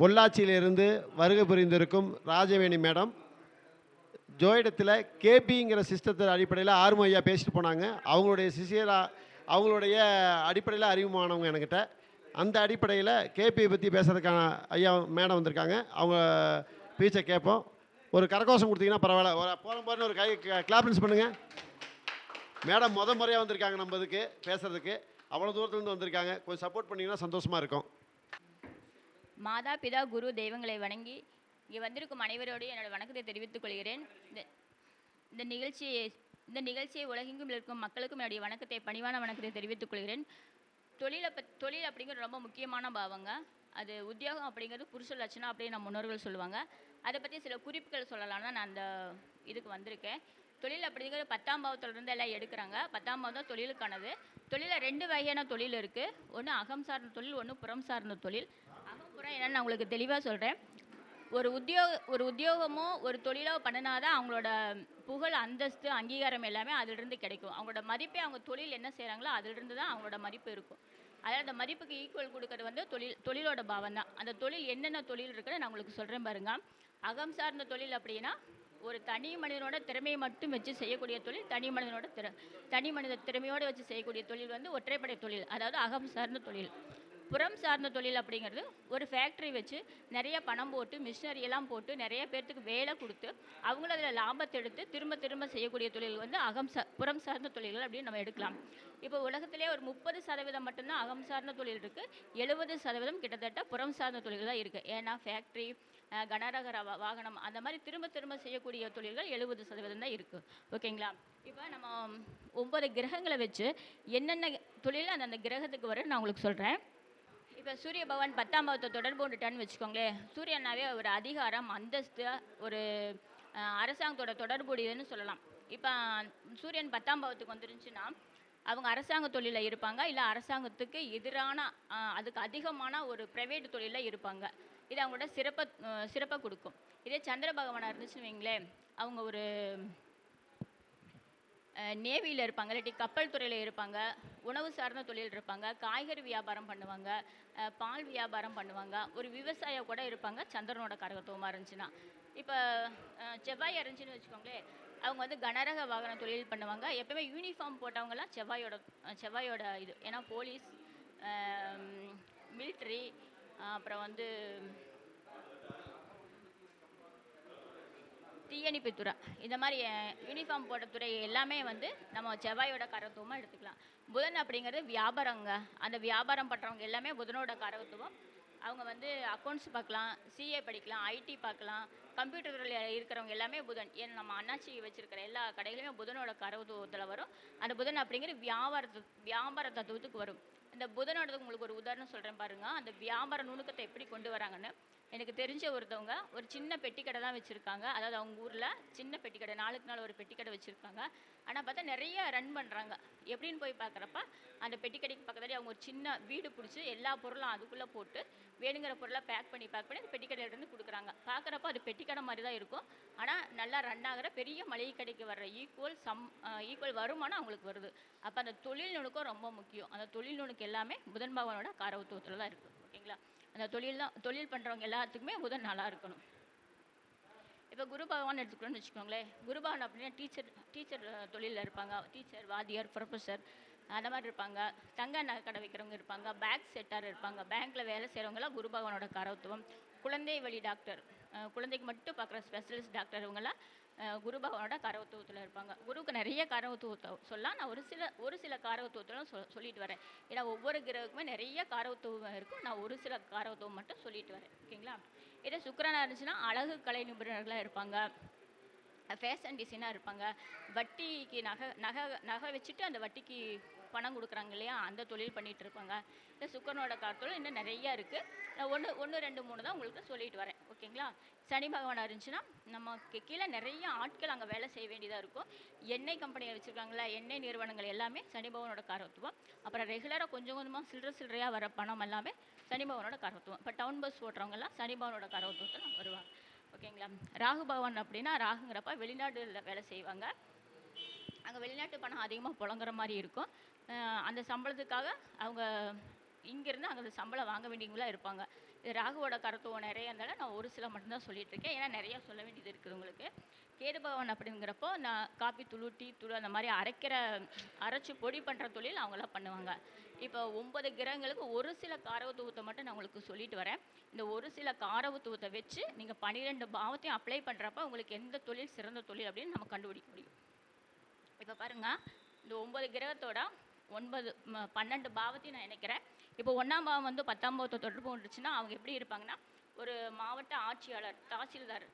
பொள்ளாச்சியிலிருந்து வருகை புரிந்திருக்கும் ராஜவேணி மேடம் ஜோயிடத்தில் கேபிங்கிற சிஸ்டத்தின் அடிப்படையில் ஆர்மோ ஐயா பேசிட்டு போனாங்க. அவங்களுடைய சிசியரா அவங்களுடைய அடிப்படையில் அறிமுகமானவங்க என்கிட்ட. அந்த அடிப்படையில் கேபியை பற்றி பேசுறதுக்கான ஐயா மேடம் வந்திருக்காங்க. அவங்க பீச்சை கேட்போம். ஒரு கரகோஷம் கொடுத்தீங்கன்னா பரவாயில்ல. ஒரு போகிற போகிற ஒரு கை கிளாப்ரன்ஸ் பண்ணுங்கள் மேடம் முத முறையாக வந்திருக்காங்க நம்ம இதுக்கு பேசுகிறதுக்கு அவ்வளோ தூரத்துலேருந்து வந்திருக்காங்க. கொஞ்சம் சப்போர்ட் பண்ணிங்கன்னா சந்தோஷமாக இருக்கும். மாதா பிதா குரு தெய்வங்களை வணங்கி இங்கே வந்திருக்கும் அனைவரோடு என்னோட வணக்கத்தை தெரிவித்துக் கொள்கிறேன். இந்த இந்த நிகழ்ச்சியை இந்த நிகழ்ச்சியை உலகெங்கும் இருக்கும் மக்களுக்கும் என்னுடைய வணக்கத்தை பணிவான வணக்கத்தை தெரிவித்துக் கொள்கிறேன். தொழிலை பத் தொழில் அப்படிங்கிறது ரொம்ப முக்கியமான பாவங்க. அது உத்தியோகம் அப்படிங்கிறது புருஷ லட்சணம் அப்படின்னு நம்ம முன்னோர்கள் சொல்லுவாங்க. அதை பற்றி சில குறிப்புகள் சொல்லலாம்னு நான் அந்த இதுக்கு வந்திருக்கேன். தொழில் அப்படிங்கிறது பத்தாம் பாவத்திலிருந்து எல்லாம் எடுக்கிறாங்க. பத்தாம் பாவம் தான் தொழிலுக்கானது. தொழிலில் ரெண்டு வகையான தொழில் இருக்குது ஒன்று அகம் சார்ந்த தொழில் ஒன்று புறம் சார்ந்த தொழில். அகம்புறம் என்னன்னு நான் உங்களுக்கு தெளிவாக சொல்கிறேன் ஒரு உத்தியோக ஒரு உத்தியோகமோ ஒரு தொழிலோ பண்ணினாதான் அவங்களோட புகழ் அந்தஸ்து அங்கீகாரம் எல்லாமே அதிலிருந்து கிடைக்கும். அவங்களோட மதிப்பே அவங்க தொழில் என்ன செய்கிறாங்களோ அதிலிருந்து தான் அவங்களோட மதிப்பு இருக்கும். அதாவது அந்த மதிப்புக்கு ஈக்குவல் கொடுக்கறது வந்து தொழில் தொழிலோட பாவம் தான் அந்த தொழில் என்னென்ன தொழில் இருக்குன்னு நான் உங்களுக்கு சொல்கிறேன் பாருங்க. அகம் சார்ந்த தொழில் அப்படின்னா ஒரு தனி மனிதனோட திறமையை மட்டும் வச்சு செய்யக்கூடிய தொழில் தனி மனிதனோட திற தனி மனித திறமையோடு வச்சு செய்யக்கூடிய தொழில் வந்து ஒற்றைப்படை தொழில் அதாவது அகம் சார்ந்த தொழில். புறம் சார்ந்த தொழில் அப்படிங்கிறது ஒரு ஃபேக்ட்ரி வச்சு நிறைய பணம் போட்டு மிஷினரி எல்லாம் போட்டு நிறைய பேர்த்துக்கு வேலை கொடுத்து அவங்கள அதில் லாபத்தை எடுத்து திரும்ப திரும்ப செய்யக்கூடிய தொழில் வந்து அகம் சா புறம் சார்ந்த தொழில்கள் அப்படின்னு நம்ம எடுக்கலாம். இப்போ உலகத்திலே ஒரு முப்பது சதவீதம் மட்டும்தான் அகம் சார்ந்த தொழில் இருக்குது எழுபது சதவீதம் கிட்டத்தட்ட புறம் சார்ந்த தொழில் தான் இருக்குது ஏன்னா ஃபேக்ட்ரி கனரக வாகனம் அந்த மாதிரி திரும்ப திரும்ப செய்யக்கூடிய தொழில்கள் எழுபது சதவீதம் தான் இருக்குது ஓகேங்களா? இப்போ நம்ம ஒவ்வொரு கிரகங்களை வச்சு என்னென்ன தொழில் அந்தந்த கிரகத்துக்கு வரும்னு நான் உங்களுக்கு சொல்கிறேன் இப்போ சூரிய பகவான் பத்தாம் பாவத்தை தொடர்பு கொண்டுட்டான்னு வச்சுக்கோங்களேன். சூரியனாவே ஒரு அதிகாரம் அந்தஸ்து ஒரு அரசாங்கத்தோட தொடர்புடையதுன்னு சொல்லலாம். இப்போ சூரியன் பத்தாம் பாவத்துக்கு வந்துருந்துச்சுன்னா அவங்க அரசாங்க தொழிலில் இருப்பாங்க இல்லை அரசாங்கத்துக்கு எதிரான அதுக்கு அதிகமான ஒரு ப்ரைவேட் தொழிலில் இருப்பாங்க. இது அவங்களோட சிறப்பை சிறப்பை கொடுக்கும். இதே சந்திர பகவானாக இருந்துச்சுன்னு வைங்களேன் அவங்க ஒரு நேவியில் இருப்பாங்க இல்லாட்டி கப்பல் துறையில் இருப்பாங்க உணவு சார்ந்த தொழில் இருப்பாங்க காய்கறி வியாபாரம் பண்ணுவாங்க பால் வியாபாரம் பண்ணுவாங்க ஒரு விவசாய கூட இருப்பாங்க சந்திரனோட கரகத்துவமாக இருந்துச்சுன்னா. இப்போ செவ்வாய் இருந்துச்சுன்னு வச்சுக்கோங்களேன் அவங்க வந்து கனரக வாகன தொழில் பண்ணுவாங்க எப்பவுமே யூனிஃபார்ம் போட்டவங்கலாம் செவ்வாயோட செவ்வாயோட இது. ஏன்னா போலீஸ் மிலிட்ரி அப்புறம் வந்து தீயணைப்புத்துறை இந்த மாதிரி யூனிஃபார்ம் போட்ட துறை எல்லாமே வந்து நம்ம செவ்வாயோட கரத்துவமாக எடுத்துக்கலாம். புதன் அப்படிங்கிறது வியாபாரங்க. அந்த வியாபாரம் பண்ணுறவங்க எல்லாமே புதனோட கரத்துவம். அவங்க வந்து அக்கௌண்ட்ஸ் பார்க்கலாம் சிஏ படிக்கலாம் ஐடி பார்க்கலாம் கம்ப்யூட்டர் இருக்கிறவங்க எல்லாமே புதன். ஏன்னா நம்ம அண்ணாச்சி வச்சுருக்கிற எல்லா கடைகளுமே புதனோட கரத்துவத்தில் வரும். அந்த புதன் அப்படிங்கிறது வியாபாரத்து வியாபார தத்துவத்துக்கு வரும். இந்த புதனோடது உங்களுக்கு ஒரு உதாரணம் சொல்கிறேன் பாருங்கள் அந்த வியாபார நுணுக்கத்தை எப்படி கொண்டு வராங்கன்னு. எனக்கு தெரிஞ்ச ஒருத்தவங்க ஒரு சின்ன பெட்டிக்கடை தான் வச்சுருக்காங்க. அதாவது அவங்க ஊரில் சின்ன பெட்டிக்கடை நாளுக்கு நாள் ஒரு பெட்டிக்கடை வச்சுருக்காங்க. ஆனால் பார்த்தா நிறைய ரன் பண்ணுறாங்க எப்படின்னு போய் பார்க்குறப்ப அந்த பெட்டிக்கடைக்கு பக்கத்துலேயே அவங்க ஒரு சின்ன வீடு பிடிச்சி எல்லா பொருளும் அதுக்குள்ளே போட்டு வேணுங்கிற பொருளை பேக் பண்ணி பேக் பண்ணி அந்த பெட்டிக்கடையிலேருந்து கொடுக்குறாங்க. பார்க்குறப்ப அது பெட்டிக்கடை மாதிரி தான் இருக்கும். ஆனால் நல்லா ரன் ஆகிற பெரிய மளிகை கடைக்கு வர்ற ஈக்குவல் சம் ஈக்குவல் வருமானம் அவங்களுக்கு வருது. அப்போ அந்த தொழில் நுணுக்கம் ரொம்ப முக்கியம். அந்த தொழில் நுணுக்கம் எல்லாமே புதன் பகவானோட காரவத்துவத்தில் தான் இருக்குது ஓகேங்களா? அந்த தொழில் தான் தொழில் பண்ணுறவங்க எல்லாத்துக்குமே புதன் நல்லா இருக்கணும். இப்போ குரு பகவான் எடுத்துக்கிறோம்னு வச்சுக்கோங்களேன். குரு பகவான் அப்படின்னா டீச்சர் டீச்சர் தொழிலில் இருப்பாங்க. டீச்சர் வாத்தியார் ப்ரொஃபஸர் அந்த மாதிரி இருப்பாங்க. தங்க நகை கடை வைக்கிறவங்க இருப்பாங்க. பேங்க் செட்டார் இருப்பாங்க. பேங்க்கில் வேலை செய்கிறவங்களாம் குரு பகவானோட காரத்துவம் குழந்தை வழி டாக்டர் குழந்தைக்கு மட்டும் பார்க்குற ஸ்பெஷலிஸ்ட் டாக்டர் இவங்கெல்லாம் குரு பகவானோட காரகத்துவத்தில் இருப்பாங்க. குருவுக்கு நிறைய காரவத்துவத்தை சொல்லலாம். நான் ஒரு சில ஒரு சில காரகத்துவத்திலும் சொல் சொல்லிட்டு வரேன். ஏன்னா ஒவ்வொரு கிரகக்குமே நிறைய காரவத்துவம் இருக்கும். நான் ஒரு சில காரவத்துவம் மட்டும் சொல்லிட்டு வரேன். ஓகேங்களா? இதே சுக்கரனாக இருந்துச்சுன்னா அழகு கலை நிபுணர்களாக இருப்பாங்க. ஃபேஷன் டிசைனாக இருப்பாங்க. வட்டிக்கு நகை நகை நகை வச்சுட்டு அந்த வட்டிக்கு பணம் கொடுக்குறாங்க இல்லையா? அந்த தொழில் பண்ணிகிட்டு இருப்பாங்க. இந்த சுக்கரனோட காலத்தில் இன்னும் நிறையா இருக்குது ஒன்று ஒன்று ரெண்டு மூணு தான் உங்களுக்கு சொல்லிட்டு வரேன். ஓகேங்களா? சனி பகவான் இருந்துச்சுன்னா நமக்கு கீழே நிறைய ஆட்கள் அங்கே வேலை செய்ய வேண்டியதாக இருக்கும். எண்ணெய் கம்பெனியை வச்சுருக்காங்களா எண்ணெய் நிறுவனங்கள் எல்லாமே சனி பகவானோட காரத்துவம் அப்புறம் ரெகுலராக கொஞ்சம் கொஞ்சமாக சில்லற சில்லறையாக வர பணம் எல்லாமே சனி பகவானோட காரத்துவம் இப்போ டவுன் பஸ் ஓட்டுறவங்கலாம் சனி பகவானோட காரத்துவத்தில் வருவாங்க. ஓகேங்களா? ராகு பகவான் அப்படின்னா ராகுங்கிறப்ப வெளிநாடுகளில் வேலை செய்வாங்க. அங்கே வெளிநாட்டு பணம் அதிகமாக புழங்குற மாதிரி இருக்கும். அந்த சம்பளத்துக்காக அவங்க இங்கேருந்து அங்கே சம்பளம் வாங்க வேண்டியவங்களாக இருப்பாங்க. ராகுவோட கருத்துவம் நிறைய இருந்தாலும் நான் ஒரு சில மட்டும்தான் சொல்லிட்டு இருக்கேன் ஏன்னா நிறைய சொல்ல வேண்டியது இருக்குது உங்களுக்கு. கேது பகவான் அப்படிங்கிறப்போ நான் காப்பி தூள் டீ தூள் அந்த மாதிரி அரைக்கிற அரைச்சி பொடி பண்ணுற தொழில் அவங்களாம் பண்ணுவாங்க. இப்போ ஒன்பது கிரகங்களுக்கு ஒரு சில காரவத்துவத்தை மட்டும் நான் உங்களுக்கு சொல்லிட்டு வரேன். இந்த ஒரு சில காரவத்துவத்தை வச்சு நீங்கள் பன்னிரெண்டு பாவத்தையும் அப்ளை பண்ணுறப்ப உங்களுக்கு எந்த தொழில் சிறந்த தொழில் அப்படின்னு நம்ம கண்டுபிடிக்க முடியும். இப்போ பாருங்கள் இந்த ஒன்பது கிரகத்தோட ஒன்பது பன்னெண்டு பாவத்தையும் நான் நினைக்கிறேன் இப்போ ஒன்றாம் பாவம் வந்து பத்தாம் பாவத்தை தொடர்பு கொண்டுச்சுன்னா அவங்க எப்படி இருப்பாங்கன்னா ஒரு மாவட்ட ஆட்சியாளர் தாசில்தார்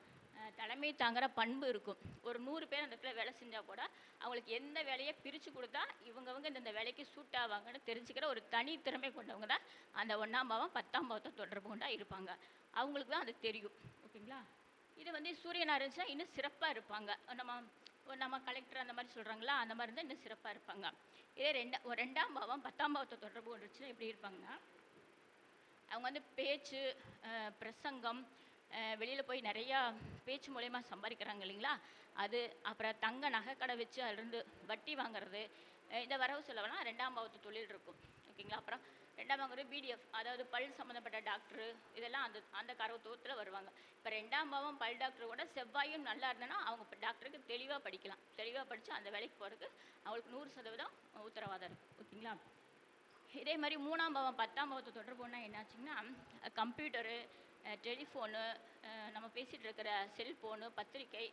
தலைமை தாங்குற பண்பு இருக்கும். ஒரு நூறு பேர் அந்த இடத்துல வேலை செஞ்சால் கூட அவங்களுக்கு எந்த வேலையை பிரித்து கொடுத்தா இவங்கவங்க இந்த வேலைக்கு சூட் ஆவாங்கன்னு தெரிஞ்சுக்கிற ஒரு தனி திறமை கொண்டவங்க தான் அந்த ஒன்றாம் பாவம் பத்தாம் பாவத்தை தொடர்பு கொண்டா இருப்பாங்க. அவங்களுக்கு தான் அது தெரியும். ஓகேங்களா? இது வந்து சூரியனாக இருந்துச்சுன்னா இன்னும் சிறப்பாக இருப்பாங்க. நம்ம நம்ம கலெக்டர் அந்த மாதிரி சொல்கிறாங்களா அந்த மாதிரி இருந்தால் இன்னும் சிறப்பாக இருப்பாங்க. இதே ரெண்டா ஒரு ரெண்டாம் பாவம் பத்தாம் பாவத்தை தொடர்பு கொண்டுச்சுன்னா எப்படி இருப்பாங்கன்னா அவங்க வந்து பேச்சு பிரசங்கம் வெளியில் போய் நிறையா பேச்சு மூலயமா சம்பாதிக்கிறாங்க இல்லைங்களா? அது அப்புறம் தங்க நகைக்கடை வச்சு அதுலேருந்து வட்டி வாங்குறது இந்த வரவு செலவெல்லாம் ரெண்டாம் பாவத்து தொழில் இருக்கும். ஓகேங்களா? அப்புறம் ரெண்டாம் பாவங்கிறது பிடிஎஃப் அதாவது பல் சம்மந்தப்பட்ட டாக்டரு இதெல்லாம் அந்த அந்த கரவத்துவத்தில் வருவாங்க. இப்போ ரெண்டாம் பாவம் பல் டாக்டர் கூட செவ்வாயும் நல்லா இருந்தனா அவங்க டாக்டருக்கு தெளிவாக படிக்கலாம். தெளிவாக படித்து அந்த வேலைக்கு போகிறதுக்கு அவங்களுக்கு நூறு சதவீதம் உத்தரவாதம் இருக்குது ஓகேங்களா? இதே மாதிரி மூணாம் பாவம் பத்தாம் பாவத்தை தொடர்புனா என்னாச்சுங்கன்னா கம்ப்யூட்டரு டெலிஃபோனு நம்ம பேசிகிட்டு இருக்கிற செல்ஃபோனு பத்திரிக்கை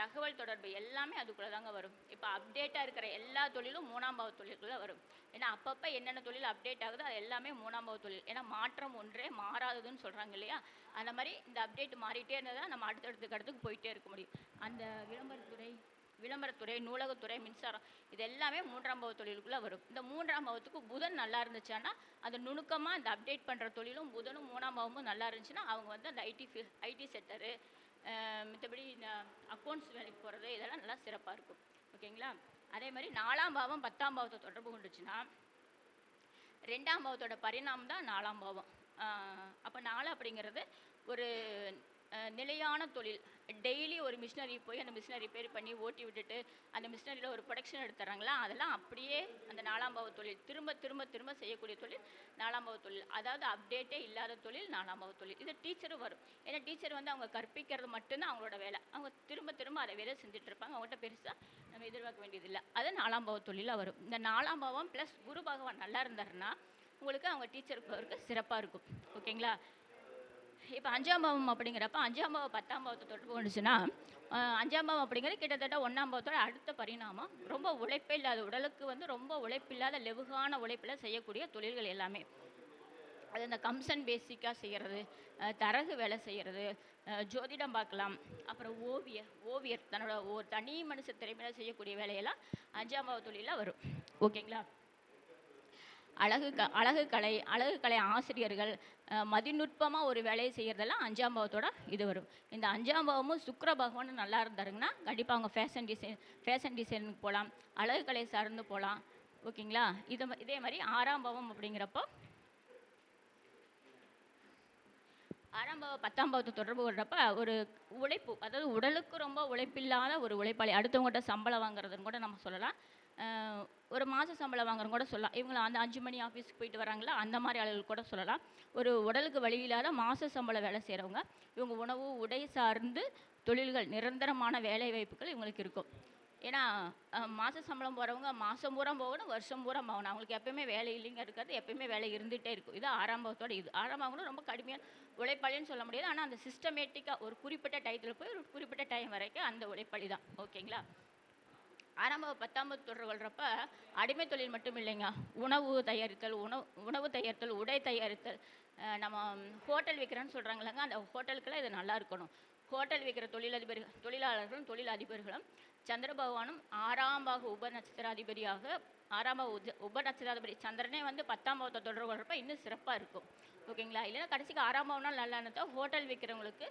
தகவல் தொடர்பு எல்லாமே அதுக்குள்ளே தாங்க வரும். இப்போ அப்டேட்டாக இருக்கிற எல்லா தொழிலும் மூணாம் பாவ தொழிலுக்குள்ளே வரும். ஏன்னா அப்பப்போ என்னென்ன தொழில் அப்டேட் ஆகுதோ அது எல்லாமே மூணாம் பாவ தொழில். ஏன்னா மாற்றம் ஒன்றே மாறாததுன்னு சொல்கிறாங்க இல்லையா? அந்த மாதிரி இந்த அப்டேட் மாறிட்டே இருந்தால் நம்ம அடுத்தடுத்த கடத்துக்கு போயிட்டே இருக்க முடியும். அந்த விளம்பரத்துறை விளம்பரத்துறை நூலகத்துறை மின்சாரம் இது எல்லாமே மூன்றாம் பாவ தொழிலுக்குள்ளே வரும். இந்த மூன்றாம் பாவத்துக்கு புதன் நல்லா இருந்துச்சுன்னா அது நுணுக்கமாக இந்த அப்டேட் பண்ணுற தொழிலும் புதனும் மூணாம் பாவமும் நல்லா இருந்துச்சுன்னா அவங்க வந்து அந்த ஐடி ஃபீ ஐடி செக்டரு மற்றபடி இந்த அக்கௌண்ட்ஸ் வேலைக்கு போகிறது இதெல்லாம் நல்லா சிறப்பாக இருக்கும். ஓகேங்களா? அதே மாதிரி நாலாம் பாவம் பத்தாம் பாவத்தை தொடர்பு கொண்டுச்சுன்னா ரெண்டாம் பாவத்தோட பரிணாமம் தான் நாலாம் பாவம். அப்போ நாலு அப்படிங்கிறது ஒரு நிலையான தொழில். டெய்லி ஒரு மிஷினரி போய் அந்த மிஷினரி ரிப்பேர் பண்ணி ஓட்டி விட்டுட்டு அந்த மிஷினரியில் ஒரு ப்ரொடக்ஷன் எடுத்துறாங்களா அதெல்லாம் அப்படியே அந்த நாலாம் பாவ தொழில். திரும்ப திரும்ப திரும்ப செய்யக்கூடிய தொழில் நாலாம் பாவ தொழில். அதாவது அப்டேட்டே இல்லாத தொழில் நாலாம் பாவ தொழில். இது டீச்சரும் வரும். ஏன்னா டீச்சர் வந்து அவங்க கற்பிக்கிறது மட்டும்தான் அவங்களோட வேலை. அவங்க திரும்ப திரும்ப அதை வேலை செஞ்சுட்டு இருப்பாங்க அவங்கள்ட்ட பெருசாக நம்ம எதிர்பார்க்க வேண்டியதில்லை. அது நாலாம் பாவ தொழிலாக வரும். இந்த நாலாம் பாவம் ப்ளஸ் குரு பகவான் நல்லா இருந்தாருன்னா உங்களுக்கு அவங்க டீச்சருக்கு போகிறதுக்கு சிறப்பாக இருக்கும். ஓகேங்களா இப்போ அஞ்சாம் பாவம் அப்படிங்கிறப்ப அஞ்சாம் பாவம் பத்தாம் பாவத்தை தொடர்பு கொண்டுச்சுன்னா அஞ்சாம் பாவம் அப்படிங்கிறது கிட்டத்தட்ட ஒன்றாம் பாவத்தோட அடுத்த பரிணாமம். ரொம்ப உழைப்பே இல்லாத உடலுக்கு வந்து ரொம்ப உழைப்பில்லாத லெவுகான உழைப்பில் செய்யக்கூடிய தொழில்கள் எல்லாமே. அது இந்த கம்சன் பேசிக்காக செய்கிறது தரகு வேலை செய்கிறது ஜோதிடம் பார்க்கலாம். அப்புறம் ஓவியர் ஓவியர் தன்னோட ஒரு தனி மனுஷ திறமையில செய்யக்கூடிய வேலையெல்லாம் அஞ்சாம் பாவ தொழிலாக வரும். ஓகேங்களா? அழகு க அழகு கலை அழகு கலை ஆசிரியர்கள் மதிநுட்பமாக ஒரு வேலையை செய்கிறதெல்லாம் அஞ்சாம் பாவத்தோட இது வரும். இந்த அஞ்சாம் பாவமும் சுக்கர பகவானும் நல்லா இருந்தாருங்கன்னா கண்டிப்பாக அவங்க ஃபேஷன் டிசைன் ஃபேஷன் டிசைனுக்கு போகலாம் அழகு கலை சார்ந்து போகலாம் ஓகேங்களா? இது இதே மாதிரி ஆறாம் பாவம் அப்படிங்கிறப்போ ஆறாம் பாவம் பத்தாம் பாவத்தை தொடர்பு கொள்றப்ப ஒரு உழைப்பு அதாவது உடலுக்கு ரொம்ப உழைப்பில்லாத ஒரு உழைப்பாளி அடுத்தவங்ககிட்ட சம்பளம் வாங்குறதுன்னு கூட நம்ம சொல்லலாம். ஒரு மாத சம்பளம் வாங்குறவங்க கூட சொல்லலாம். இவங்கள அந்த அஞ்சு மணி ஆஃபீஸ்க்கு போயிட்டு வராங்களா அந்த மாதிரி ஆளுகள் கூட சொல்லலாம். ஒரு உடலுக்கு வழி இல்லாத மாத சம்பள வேலை செய்கிறவங்க இவங்க உணவு உடை சார்ந்து தொழில்கள் நிரந்தரமான வேலை வாய்ப்புகள் இவங்களுக்கு இருக்கும். ஏன்னா மாத சம்பளம் போகிறவங்க மாதம் பூரா போகணும் வருஷம் பூரா போகணும். அவங்களுக்கு எப்பயுமே வேலை இல்லைங்க இருக்காது எப்பயுமே வேலை இருந்துகிட்டே இருக்கும். இது ஆரம்பத்தோட இது. ஆரம்பங்களும் ரொம்ப கடுமையான உழைப்பாளின்னு சொல்ல முடியாது. ஆனால் அந்த சிஸ்டமேட்டிக்காக ஒரு குறிப்பிட்ட டயத்தில் போய் ஒரு குறிப்பிட்ட டைம் வரைக்கும் அந்த உழைப்பாளி தான் ஓகேங்களா? ஆரம்ப பத்தாம்பது தொடர் கொள்கிறப்ப அடிமை தொழில் மட்டும் இல்லைங்க. உணவு தயாரித்தல் உணவு உணவு தயாரித்தல் உடை தயாரித்தல் நம்ம ஹோட்டல் வைக்கிறேன்னு சொல்கிறாங்களாங்க அந்த ஹோட்டலுக்கெல்லாம் இது நல்லா இருக்கணும். ஹோட்டல் வைக்கிற தொழிலதிபர்கள் தொழிலாளர்களும் தொழிலதிபர்களும் சந்திர பகவானும் ஆறாம் பாக உப நட்சத்திராதிபதியாக ஆறாம் உஜ உப நட்சத்திராதிபதி சந்திரனே வந்து பத்தாம் பாவத்தை தொடர்பு கொள்கிறப்ப இன்னும் சிறப்பாக இருக்கும். ஓகேங்களா? இல்லைன்னா கடைசிக்கு ஆறாம் பாவம்னா நல்லா இருந்தால் ஹோட்டல் விற்கிறவங்களுக்கு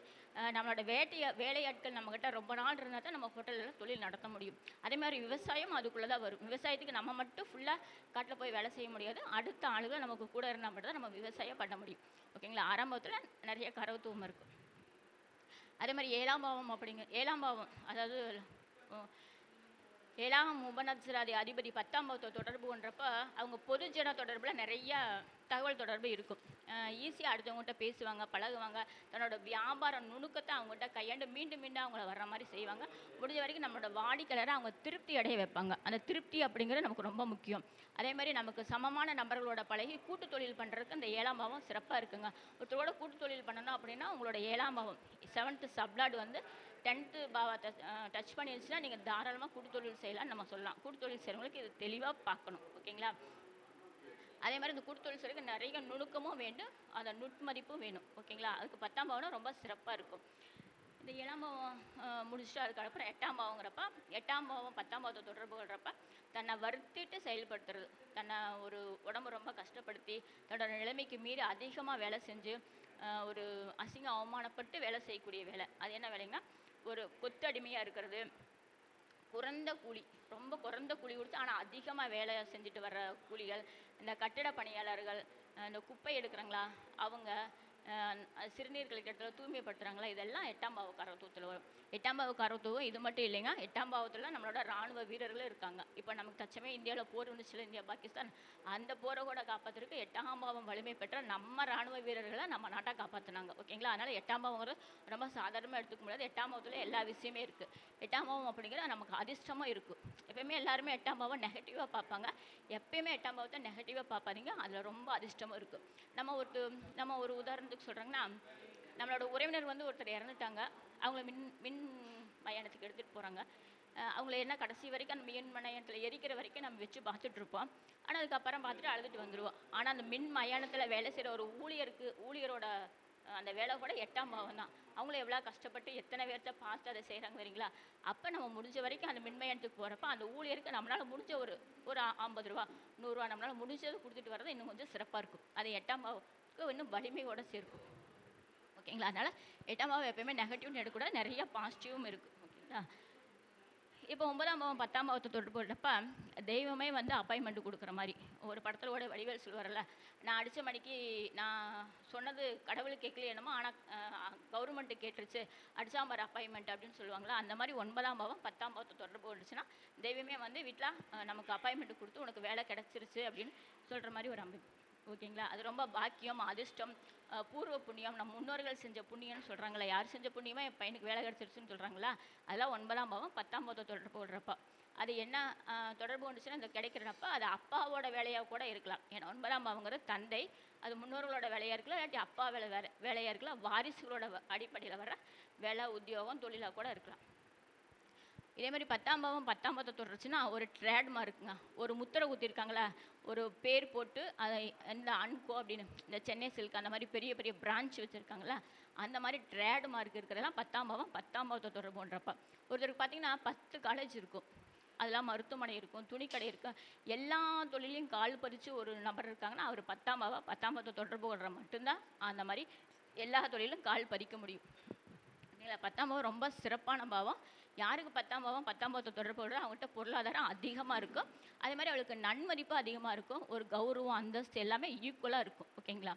நம்மளோட வேட்டையை வேலையாட்கள் நம்மக்கிட்ட ரொம்ப நாள் இருந்தால் தான் நம்ம ஹோட்டலில் தொழில் நடத்த முடியும். அதே மாதிரி விவசாயம் அதுக்குள்ளே தான் வரும். விவசாயத்துக்கு நம்ம மட்டும் ஃபுல்லாக காட்டில் போய் வேலை செய்ய முடியாது. அடுத்த ஆளுகள் நமக்கு கூட இருந்தால் மட்டும் தான் நம்ம விவசாயம் பண்ண முடியும். ஓகேங்களா? ஆரம்பத்தில் நிறைய கரவத்துவம் இருக்கும். அதே மாதிரி ஏழாம் பாவம் அப்படிங்க ஏழாம் பாவம் அதாவது ஏழாம் உபநட்சராதி அதிபதி பத்தாம் பாவத்தை தொடர்பு கொண்டப்ப அவங்க பொதுஜன தொடர்பில் நிறைய தகவல் தொடர்பு இருக்கும். ஈஸியாக அடுத்தவங்ககிட்ட பேசுவாங்க பழகுவாங்க. தன்னோட வியாபார நுணுக்கத்தை அவங்ககிட்ட கையாண்டு மீண்டும் மீண்டும் அவங்கள வர்ற மாதிரி செய்வாங்க. முடிஞ்ச வரைக்கும் நம்மளோட வாடிக்கையாளரை அவங்க திருப்தி அடைய வைப்பாங்க. அந்த திருப்தி அப்படிங்கிறது நமக்கு ரொம்ப முக்கியம். அதே மாதிரி நமக்கு சமமான நபர்களோட பழகி கூட்டு தொழில் பண்ணுறதுக்கு அந்த ஏழாம் பாவம் சிறப்பாக இருக்குங்க. ஒருத்தரோட கூட்டு தொழில் பண்ணணும் அப்படின்னா உங்களோட ஏழாம் பாவம் செவன்த்து சப்லாடு வந்து டென்த்து பாவா டச் பண்ணிருச்சுன்னா நீங்கள் தாராளமாக கூட்டுத்தொழில் செய்யலாம்னு நம்ம சொல்லலாம். கூட்டுத்தொழில் செய்கிறவங்களுக்கு இது தெளிவாக பார்க்கணும். ஓகேங்களா? அதே மாதிரி இந்த கூட்டுத்தொழில் செய்கிறதுக்கு நிறைய நுணுக்கமும் வேண்டும். அந்த நுட்மதிப்பும் வேணும். ஓகேங்களா? அதுக்கு பத்தாம் பாவம் ரொம்ப சிறப்பாக இருக்கும். இந்த ஏழாம் பாவம் முடிச்சுட்டு அதுக்கப்புறம் எட்டாம் பாவங்கிறப்ப எட்டாம் பாவம் பத்தாம் பாவத்தை தொடர்பு கொள்கிறப்ப தன்னை வருத்திட்டு செயல்படுத்துறது. தன்னை ஒரு உடம்பு ரொம்ப கஷ்டப்படுத்தி தன்னோட நிலைமைக்கு மீறி அதிகமாக வேலை செஞ்சு ஒரு அசிங்கம் அவமானப்பட்டு வேலை செய்யக்கூடிய வேலை. அது என்ன வேலைங்கன்னா ஒரு கொத்தடிமையாக இருக்கிறது. குறைந்த கூலி ரொம்ப குறைந்த கூலி கொடுத்து ஆனால் அதிகமாக வேலை செஞ்சுட்டு வர்ற கூலிகள் இந்த கட்டிட பணியாளர்கள் இந்த குப்பை எடுக்கிறாங்களா அவங்க சிறுநீர் கழிக்கிறதுல தூய்மைப்படுத்துகிறாங்களா இதெல்லாம் எட்டாம் பாவ கரத்துவத்தில் வரும். எட்டாம் பாவ கரத்துவம் இது மட்டும் இல்லைங்க. எட்டாம் பாவத்தில் நம்மளோட ராணுவ வீரர்களும் இருக்காங்க. இப்போ நமக்கு தச்சமே இந்தியாவில் போர் வந்துச்சுல இந்தியா பாகிஸ்தான். அந்த போரை கூட காப்பாற்றுறதுக்கு எட்டாம் பாவம் வலிமை பெற்ற நம்ம ராணுவ வீரர்களை நம்ம நாட்டை காப்பாற்றினாங்க ஓகேங்களா? அதனால் எட்டாம் பாவங்கிறது ரொம்ப சாதாரணமாக எடுத்துக்க முடியாது. எட்டாம் பாவத்தில் எல்லா விஷயமே இருக்குது எட்டாம் பாவம் அப்படிங்கிறது நமக்கு அதிர்ஷ்டமும் இருக்கும் எப்பயுமே எல்லாருமே எட்டாம் பாவம் நெகட்டிவாக பார்ப்பாங்க. எப்பயுமே எட்டாம் பாவத்தை நெகட்டிவாக பார்ப்பாதீங்க அதில் ரொம்ப அதிர்ஷ்டமும் இருக்குது நம்ம ஒரு நம்ம ஒரு உதாரணம் உதாரணத்துக்கு சொல்கிறாங்கன்னா நம்மளோட உறவினர் வந்து ஒருத்தர் இறந்துட்டாங்க. அவங்கள மின் மின் மயானத்துக்கு எடுத்துகிட்டு போகிறாங்க அவங்கள என்ன கடைசி வரைக்கும் அந்த மின் மயானத்தில் எரிக்கிற வரைக்கும் நம்ம வச்சு பார்த்துட்டு இருப்போம். ஆனால் அதுக்கப்புறம் பார்த்துட்டு அழுதுட்டு வந்துடுவோம் ஆனால் அந்த மின் மயானத்தில் வேலை செய்கிற ஒரு ஊழியருக்கு ஊழியரோட அந்த வேலை கூட எட்டாம் பாவம் தான். அவங்கள எவ்வளோ கஷ்டப்பட்டு எத்தனை பேர்த்த பார்த்து அதை செய்கிறாங்க வரீங்களா அப்போ நம்ம முடிஞ்ச வரைக்கும் அந்த மின்மயத்துக்கு போகிறப்ப அந்த ஊழியருக்கு நம்மளால் முடிஞ்ச ஒரு ஒரு ஐம்பது ரூபா நூறுரூவா நம்மளால் முடிஞ்சதை கொடுத்துட்டு வர்றது இன்னும் கொஞ்சம் சிறப்பாக இருக்கும். அது எட்டாம் பாவத்துக்கு இன்னும் வலிமையோடு சேர்க்கும். ஓகேங்களா? அதனால் எட்டாம் பாவம் எப்பயுமே நெகட்டிவ்னு எடுக்கக்கூடாது நிறைய பாசிட்டிவும் இருக்குது ஓகேங்களா? இப்போ ஒன்பதாம் பாவம் பத்தாம் பாவத்தை தொட்டு போடுறப்ப தெய்வமே வந்து அப்பாயின்மெண்ட் கொடுக்குற மாதிரி. ஒரு படத்தில் கூட வடிவேல் சொல்லுவார்ல நான் அடித்த மணிக்கு நான் சொன்னது கடவுள் கேட்கல என்னமோ ஆனால் கவர்மெண்ட்டு கேட்டுருச்சு. அடிச்சாம்பார் அப்பாயின்மெண்ட் அப்படின்னு சொல்லுவாங்களா? அந்த மாதிரி ஒன்பதாம் பாவம் பத்தாம் பாவத்தை தொடர்பு வந்துச்சுன்னா தெய்வமே வந்து வீட்டில் நமக்கு அப்பாயின்மெண்ட் கொடுத்து உனக்கு வேலை கிடச்சிருச்சு அப்படின்னு சொல்கிற மாதிரி ஒரு அமைப்பு. ஓகேங்களா? அது ரொம்ப பாக்கியம் அதிர்ஷ்டம் பூர்வ புண்ணியம் நம்ம முன்னோர்கள் செஞ்ச புண்ணியம்னு சொல்கிறாங்களா யார் செஞ்ச புண்ணியமாக என் பையனுக்கு வேலை கிடச்சிருச்சுன்னு சொல்கிறாங்களா அதெல்லாம் ஒன்பதாம் பாவம் பத்தாம் பாவத்தை தொடர்பு போடுறப்ப அது என்ன தொடர்பு கொண்டுச்சுன்னா இந்த கிடைக்கிறப்ப அது அப்பாவோட வேலையாக கூட இருக்கலாம். ஏன்னா ஒன்பதாம் பாவங்கிறது தந்தை அது முன்னோர்களோட வேலையாக இருக்கலாம் இல்லாட்டி அப்பா வேலை வேற வேலையாக இருக்கலாம் வாரிசுகளோட அடிப்படையில் வர வேலை உத்தியோகம் தொழிலாக கூட இருக்கலாம். இதே மாதிரி பத்தாம் பாவம் பத்தாம் பாவத்தை தொடர்ச்சின்னா ஒரு ட்ரேட்மார்க்குங்க ஒரு முத்திரை ஊற்றிருக்காங்களா ஒரு பேர் போட்டு அதை இந்த அன்கோ அப்படின்னு இந்த சென்னை சில்க் அந்த மாதிரி பெரிய பெரிய பிரான்ச் வச்சுருக்காங்களா அந்த மாதிரி ட்ரேட்மார்க் இருக்கிறதெல்லாம் பத்தாம் பாவம் பத்தாம் பாவத்தை தொடர்புன்றப்ப ஒருத்தருக்கு பார்த்தீங்கன்னா பத்து காலேஜ் இருக்கும். அதெல்லாம் மருத்துவமனை இருக்கும் துணிக்கடை இருக்கும். எல்லா தொழிலையும் கால் பறித்து ஒரு நபர் இருக்காங்கன்னா அவர் பத்தாம் பாவம் பத்தாம் பாவத்தை தொடர்பு கொள்கிற மட்டும்தான் அந்த மாதிரி எல்லா தொழிலும் கால் பறிக்க முடியும். இல்லைங்களா? பத்தாம் பாவம் ரொம்ப சிறப்பான பாவம். யாருக்கு பத்தாம் பாவம் பத்தாம் பாவத்தை தொடர்பு கொள்றோ அவங்ககிட்ட பொருளாதாரம் அதிகமாக இருக்கும். அதே மாதிரி அவளுக்கு நன்மதிப்பு அதிகமாக இருக்கும். ஒரு கௌரவம் அந்தஸ்து எல்லாமே ஈக்குவலாக இருக்கும். ஓகேங்களா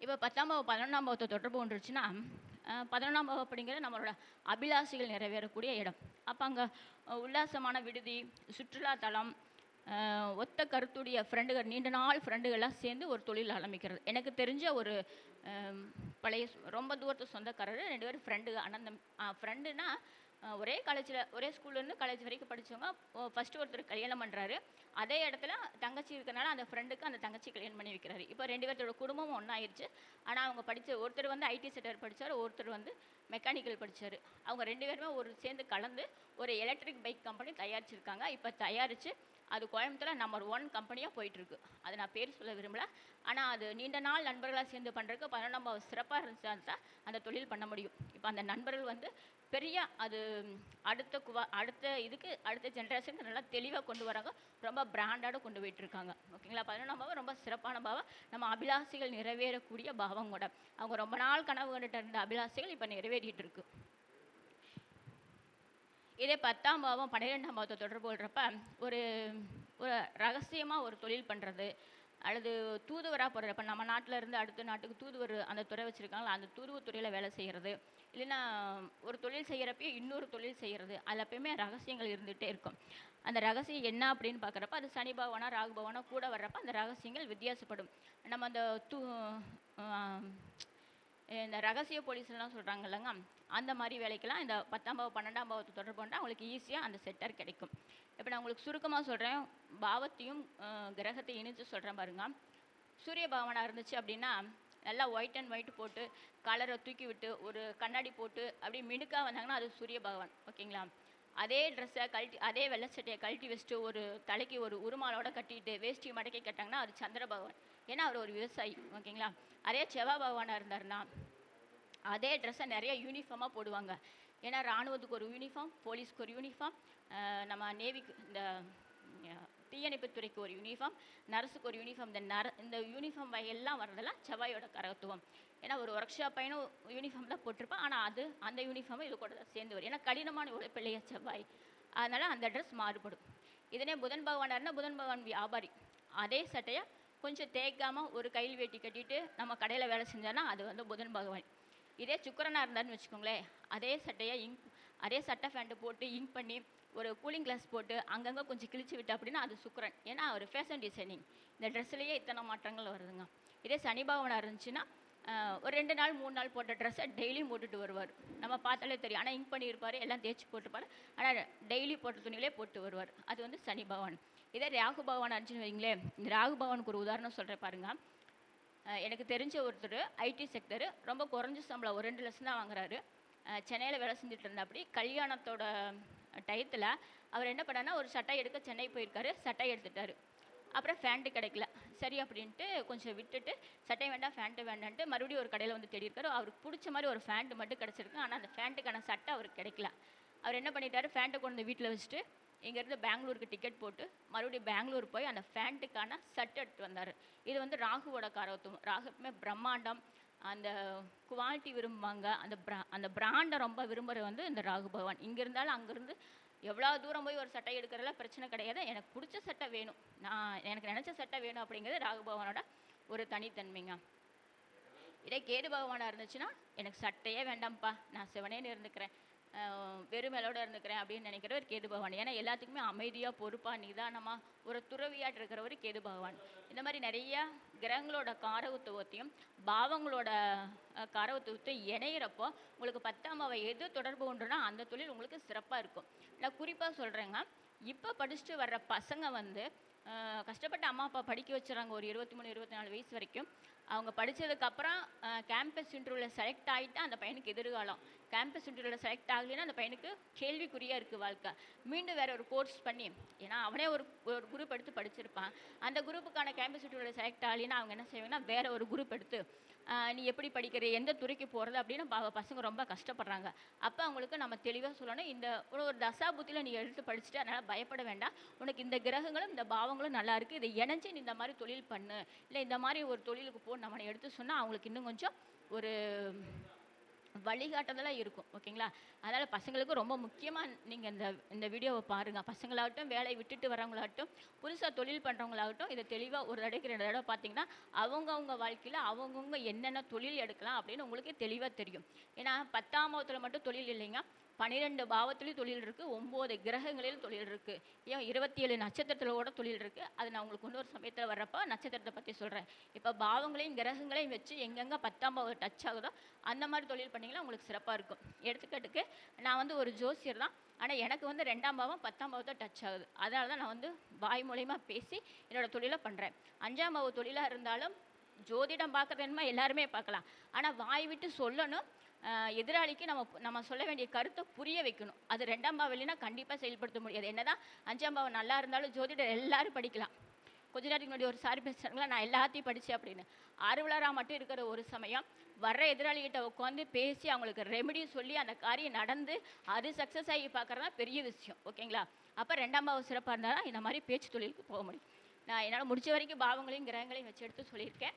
இப்போ பத்தாம் பாவம் பதினொன்றாம் பாவத்தை தொடர்பு கொண்டுருச்சுன்னா பதினொன்றாம் பாவம் அப்படிங்கிறது நம்மளோட அபிலாஷைகள் நிறைவேறக்கூடிய இடம். அப்போ அங்கே உல்லாசமான விடுதி சுற்றுலாத்தலம் அஹ், ஒத்த கருத்துடைய ஃப்ரெண்டுகள் நீண்ட நாள் ஃப்ரெண்டுகள்லாம் சேர்ந்து ஒரு தொழில் ஆரம்பிக்கிறது. எனக்கு தெரிஞ்ச ஒரு பழைய ரொம்ப தூரத்து சொந்தக்காரர் ரெண்டு பேரும் ஃப்ரெண்டு அந்த ஃப்ரெண்டுனா ஒரே காலேஜில் ஒரே ஸ்கூல்லேருந்து காலேஜ் வரைக்கும் படித்தவங்க ஃபஸ்ட்டு ஒருத்தர் கல்யாணம் பண்ணுறாரு அதே இடத்துல தங்கச்சி இருக்கிறனால அந்த ஃப்ரெண்டுக்கு அந்த தங்கச்சி கல்யாணம் பண்ணி வைக்கிறாரு. இப்போ ரெண்டு பேர்த்தோட குடும்பமும் ஒன்றாயிருச்சு ஆனால் அவங்க படித்த ஒருத்தர் வந்து ஐடி செக்டர் படித்தார் ஒருத்தர் வந்து மெக்கானிக்கல் படித்தார் அவங்க ரெண்டு பேருமே ஒரு சேர்ந்து கலந்து ஒரு எலக்ட்ரிக் பைக் கம்பெனி தயாரிச்சிருக்காங்க. இப்போ தயாரித்து அது கோயம்புத்தூரில் நம்பர் ஒன் கம்பெனியாக போயிட்டுருக்கு. அது நான் பேர் சொல்ல விரும்பல. ஆனால் அது நீண்ட நாள் நண்பர்களாக சேர்ந்து பண்ணுறதுக்கு பதினொன்றாம் பாவம் சிறப்பாக இருந்துச்சா தான் அந்த தொழில் பண்ண முடியும். இப்போ அந்த நண்பர்கள் வந்து பெரிய அது அடுத்த குவா அடுத்த இதுக்கு அடுத்த ஜென்ரேஷனுக்கு நல்லா தெளிவாக கொண்டு வராங்க. ரொம்ப பிராண்டாக கொண்டு போயிட்டு இருக்காங்க ஓகேங்களா? பதினொன்றாம் பாவம் ரொம்ப சிறப்பான பாவம். நம்ம அபிலாசிகள் நிறைவேறக்கூடிய பாவம் கூட. அவங்க ரொம்ப நாள் கனவு கண்டுட்டு இருந்த அபிலாசிகள் இப்போ நிறைவேறிட்டு இருக்கு. இதே பத்தாம் பாவம் பன்னிரெண்டாம் பாவத்தை தொடர்பு கொள்கிறப்ப ஒரு ஒரு ரகசியமாக ஒரு தொழில் பண்ணுறது அல்லது தூதுவராக போகிறது நம்ம நாட்டில் இருந்து அடுத்த நாட்டுக்கு தூதுவர் அந்த துறை வச்சுருக்காங்களா அந்த தூதுவ துறையில் வேலை செய்கிறது இல்லைன்னா ஒரு தொழில் செய்கிறப்பயே இன்னொரு தொழில் செய்கிறது அதில் எப்பயுமே ரகசியங்கள் இருந்துகிட்டே இருக்கும். அந்த ரகசியம் என்ன அப்படின்னு பார்க்குறப்ப அது சனி பகவானா ராகு பகவானா கூட வர்றப்ப அந்த ரகசியங்கள் வித்தியாசப்படும். நம்ம அந்த தூ இந்த ரகசிய போலீஸ்லாம் சொல்கிறாங்க இல்லைங்க அந்த மாதிரி வேலைக்கெல்லாம் இந்த பத்தாம் பாவம் பன்னெண்டாம் பாவத்தை தொடர்பு கொண்டால் அவங்களுக்கு ஈஸியாக அந்த செட்டர் கிடைக்கும். இப்போ நான் உங்களுக்கு சுருக்கமாக சொல்கிறேன் பாவத்தையும் கிரகத்தை கிரகத்தையும் இணைச்சு சொல்கிறேன் பாருங்க. சூரிய பகவானாக இருந்துச்சு அப்படின்னா நல்லா ஒயிட் அண்ட் ஒயிட் போட்டு கலரை தூக்கி விட்டு ஒரு கண்ணாடி போட்டு அப்படியே மினுக்கா வந்தாங்கன்னா அது சூரிய பகவான். ஓகேங்களா அதே ட்ரெஸ்ஸை கழட்டி அதே வெள்ளை சட்டையை கழட்டி வச்சுட்டு ஒரு தலைக்கு ஒரு உருமாலோட கட்டிட்டு வேஷ்டி மடக்கி கட்டாங்கன்னா அது சந்திர பகவான். ஏன்னா அவர் ஒரு விவசாயி. ஓகேங்களா அதே செவ்வாய் பகவானாக இருந்தாருன்னா அதே ட்ரெஸ்ஸை நிறைய யூனிஃபார்மாக போடுவாங்க. ஏன்னா ராணுவத்துக்கு ஒரு யூனிஃபார்ம் போலீஸ்க்கு ஒரு யூனிஃபார்ம் நம்ம நேவிக்கு இந்த தீயணைப்புத்துறைக்கு ஒரு யூனிஃபார்ம் நர்ஸுக்கு ஒரு யூனிஃபார்ம் இந்த நர இந்த யூனிஃபார்ம் வகையெல்லாம் வர்றதெல்லாம் செவ்வாயோட கரகத்துவம் ஏன்னா ஒரு ஒர்க் ஷாப் பையனும் யூனிஃபார்ம் தான் போட்டிருப்பான். ஆனால் அது அந்த யூனிஃபார்மும் இது கூட தான் சேர்ந்து வரும். ஏன்னா கடினமான உழைப்பிள்ளைய செவ்வாய். அதனால் அந்த ட்ரெஸ் மாறுபடும். இதனே புதன் பகவானாக புதன் பகவான் வியாபாரி. அதே சட்டையை கொஞ்சம் தேய்க்காமல் ஒரு கையில் வேட்டி கட்டிட்டு நம்ம கடையில் வேலை செஞ்சோன்னா அது வந்து புதன் பகவான். இதே சுக்கரனாக இருந்தாருன்னு வச்சுக்கோங்களேன் அதே சட்டையை இங்க் அதே சட்டை ஃபேண்ட்டு போட்டு இங்க் பண்ணி ஒரு கூலிங் கிளாஸ் போட்டு அங்கங்கே கொஞ்சம் கிழிச்சு விட்டு அப்படின்னா அது சுக்கரன். ஏன்னா அவர் ஃபேஷன் டிசைனிங் இந்த ட்ரெஸ்லேயே இத்தனை மாற்றங்கள் வருதுங்க. இதே சனி பாவனாக இருந்துச்சுன்னா ஒரு ரெண்டு நாள் மூணு நாள் போட்ட ட்ரெஸ்ஸை டெய்லியும் போட்டுட்டு வருவார். நம்ம பார்த்தாலே தெரியும். ஆனால் இங்க் பண்ணியிருப்பார் எல்லாம் தேய்ச்சி போட்டிருப்பாரு. ஆனால் டெய்லி போட்ட துணியிலே போட்டு வருவார். அது வந்து சனி பகவான். இதே ராகு பகவான் இருந்துச்சுன்னு வைங்களேன் இந்த ராகு பகவானுக்கு ஒரு உதாரணம் சொல்கிறேன் பாருங்க. எனக்கு தெரிஞ்ச ஒருத்தர் ஐடி செக்டர் ரொம்ப குறைஞ்ச சம்பளம் ஒரு ரெண்டு லட்சம் தான் வாங்குறாரு. சென்னையில் வேலை செஞ்சுட்டு இருந்தாப்படி கல்யாணத்தோட டயத்தில் அவர் என்ன பண்ணாருன்னா ஒரு சட்டை எடுக்க சென்னை போயிருக்காரு சட்டை எடுத்துட்டாரு. அப்புறம் ஃபேண்ட்டு கிடைக்கல. சரி அப்படின்ட்டு கொஞ்சம் விட்டுட்டு சட்டை வேண்டாம் ஃபேண்ட்டு வேண்டான்ட்டு மறுபடியும் ஒரு கடையில் வந்து தேடியிருக்காரு. அவருக்கு பிடிச்ச மாதிரி ஒரு ஃபேண்ட்டு மட்டும் கிடச்சிருக்கு. ஆனால் அந்த ஃபேண்ட்டுக்கான சட்டை அவருக்கு கிடைக்கல. அவர் என்ன பண்ணிட்டாரு ஃபேண்ட்டை கொண்டு வந்து வீட்டில் வச்சுட்டு இங்கேருந்து பெங்களூருக்கு டிக்கெட் போட்டு மறுபடியும் பெங்களூர் போய் அந்த ஃபேண்ட்டுக்கான சட்டை எடுத்து வந்தார். இது வந்து ராகுவோட காரத்துவம் ராகு பிரம்மாண்டம். அந்த குவாலிட்டி விரும்புவாங்க. அந்த ப்ரா அந்த பிராண்டை ரொம்ப விரும்புகிறது வந்து இந்த ராகு பகவான். இங்கே இருந்தாலும் அங்கேருந்து எவ்வளோ தூரம் போய் ஒரு சட்டை எடுக்கிறதுல பிரச்சனை கிடையாது. எனக்கு பிடிச்ச சட்டை வேணும். நான் எனக்கு நினச்ச சட்டை வேணும் அப்படிங்கிறது ராகு பகவானோட ஒரு தனித்தன்மைங்க. இதே கேது பகவானாக இருந்துச்சுன்னா எனக்கு சட்டையே வேண்டாம்ப்பா. நான் சிவனேன்னு இருந்துக்கிறேன். வெறுமையோட இருந்துக்கிறேன் அப்படின்னு நினைக்கிறவர் கேது பகவான். ஏன்னா எல்லாத்துக்குமே அமைதியாக பொறுப்பாக நிதானமாக ஒரு துறவியாட்டு இருக்கிறவர் கேது பகவான். இந்த மாதிரி நிறைய கிரகங்களோட காரகத்துவத்தையும் பாவங்களோட அஹ், காரகத்துவத்தையும் இணையிறப்போ உங்களுக்கு பத்தாம் அவை எது தொடர்பு உண்டுனா அந்த தொழில் உங்களுக்கு சிறப்பாக இருக்கும். நான் குறிப்பாக சொல்கிறேங்க இப்போ படிச்சுட்டு வர்ற பசங்க வந்து கஷ்டப்பட்டு அம்மா அப்பா படிக்க வச்சுறாங்க ஒரு இருபத்தி மூணு இருபத்தி நாலு வயசு வரைக்கும். அவங்க படித்ததுக்கப்புறம் கேம்பஸ் இன்டர்வியூவில் செலக்ட் ஆகிட்டா அந்த பையனுக்கு எதிர்காலம். கேம்பஸ் இன்டர்வியூவில் செலக்ட் ஆகலைன்னா அந்த பையனுக்கு கேள்விக்குறியாக இருக்குது வாழ்க்கை. மீண்டும் வேற ஒரு கோர்ஸ் பண்ணி ஏன்னா அவனே ஒரு ஒரு குரூப் எடுத்து படிச்சிருப்பான். அந்த குரூப்புக்கான கேம்பஸ் இன்டர்வியூவில் செலக்ட் ஆகலைன்னா அவங்க என்ன செய்வாங்கன்னா வேற ஒரு குரூப் எடுத்து நீ எப்படி படிக்கிற எந்த துறைக்கு போகிறது அப்படின்னு பா பசங்க ரொம்ப கஷ்டப்படுறாங்க. அப்போ அவங்களுக்கு நம்ம தெளிவாக சொல்லணும் இந்த ஒரு ஒரு தசாபுத்தியில் நீ எடுத்து படிச்சுட்டு அதனால் பயப்பட வேண்டாம். உனக்கு இந்த கிரகங்களும் இந்த பாவங்களும் நல்லா இருக்குது இதை இணைஞ்சு நீ இந்த மாதிரி தொழில் பண்ணு. இல்லை இந்த மாதிரி ஒரு தொழிலுக்கு போ நம்ம எடுத்து சொன்னால் அவங்களுக்கு இன்னும் கொஞ்சம் ஒரு வழிகாட்டுதலாக இருக்கும் ஓகேங்களா? அதனால் பசங்களுக்கு ரொம்ப முக்கியமாக நீங்கள் இந்த இந்த வீடியோவை பாருங்கள் பசங்களாகட்டும் வேலையை விட்டுட்டு வரவங்களாகட்டும் புதுசாக தொழில் பண்ணுறவங்களாகட்டும் இதை தெளிவாக ஒரு தடவைக்கு ரெண்டு தடவை பார்த்தீங்கன்னா அவங்கவுங்க வாழ்க்கையில் அவங்கவுங்க என்னென்ன தொழில் எடுக்கலாம் அப்படின்னு உங்களுக்கே தெளிவாக தெரியும். ஏன்னா பத்தாம் பாவத்தில் மட்டும் தொழில் இல்லைங்க. பன்னிரெண்டு பாவத்துலேயும் தொழில் இருக்குது ஒம்பது கிரகங்களிலும் தொழில் இருக்குது ஏன்? இருபத்தி ஏழு நட்சத்திரத்தில் கூட தொழில் இருக்குது அது நான் உங்களுக்கு இன்னொரு சமயத்தில் வர்றப்போ நட்சத்திரத்தை பற்றி சொல்கிறேன் இப்போ பாவங்களையும் கிரகங்களையும் வச்சு எங்கெங்கே பத்தாம் பாவம் டச் ஆகுதோ அந்த மாதிரி தொழில் பண்ணிங்கன்னா உங்களுக்கு சிறப்பாக இருக்கும். எடுத்துக்காட்டுக்கு நான் வந்து ஒரு ஜோசியர் தான். ஆனால் எனக்கு வந்து ரெண்டாம் பாவம் பத்தாம் பாவத்தை டச் ஆகுது. அதனால தான் நான் வந்து வாய் மூலயமா பேசி என்னோட தொழிலை பண்ணுறேன் அஞ்சாம் பாவ தொழிலாக இருந்தாலும் ஜோதிடம் பார்க்குறது என்னமோ எல்லாருமே பார்க்கலாம். ஆனால் வாய் விட்டு சொல்லணும் எதிராளிக்கு நம்ம நம்ம சொல்ல வேண்டிய கருத்தை புரிய வைக்கணும். அது ரெண்டாம் பாவலினா இல்லைன்னா கண்டிப்பாக செயல்படுத்த முடியாது. என்னதான்? அஞ்சாம் பாவம் நல்லா இருந்தாலும் ஜோதிடர் எல்லாரும் படிக்கலாம். கொஞ்ச நேரத்துக்கு முன்னாடி ஒரு சாரி பேசுகிறாங்களா நான் எல்லாத்தையும் படித்தேன் அப்படின்னு. அறுவலராக மட்டும் இருக்கிற ஒரு சமயம் வர்ற எதிராளிகிட்ட உட்காந்து பேசி அவங்களுக்கு ரெமெடி சொல்லி அந்த காரியம் நடந்து அது சக்ஸஸ் ஆகி பார்க்குறது தான் பெரிய விஷயம். ஓகேங்களா? அப்போ ரெண்டாம் பாவம் சிறப்பாக இருந்தால் தான் இந்த மாதிரி பேச்சு தொழிலுக்கு போக முடியும். நான் என்னால் முடிச்ச வரைக்கும் பாவங்களையும் கிரகங்களையும் வச்சு எடுத்து சொல்லியிருக்கேன்.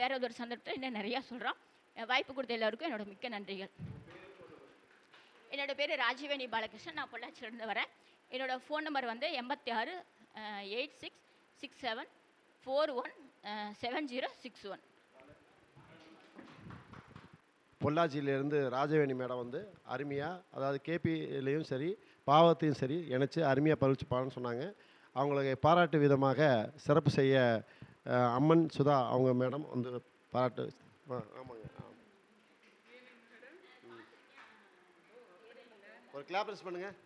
வேற ஒரு சந்தர்ப்பத்தில் இன்னும் நிறையா சொல்கிறோம் வாய்ப்பு கொடுத்த எல்லாருக்கும் என்னோட மிக்க நன்றிகள். என்னோட பேர் ராஜீவேணி பாலகிருஷ்ணன். நான் பொள்ளாச்சியிலேருந்து வரேன். என்னோடய ஃபோன் நம்பர் வந்து எண்பத்தி ஆறு eight six six seven four one seven zero six one பொள்ளாச்சியிலேருந்து Rajaveni madam வந்து அருமையாக அதாவது கேபிலையும் சரி பாவத்தையும் சரி இணைச்சி அருமையாக பரிச்சுப்பான்னு சொன்னாங்க. அவங்களுக்கு பாராட்டு விதமாக சிறப்பு செய்ய அம்மன் சுதா அவங்க மேடம் வந்து பாராட்டு ஆமாம் ஒரு கிளாப்ரஸ் பண்ணுங்கள்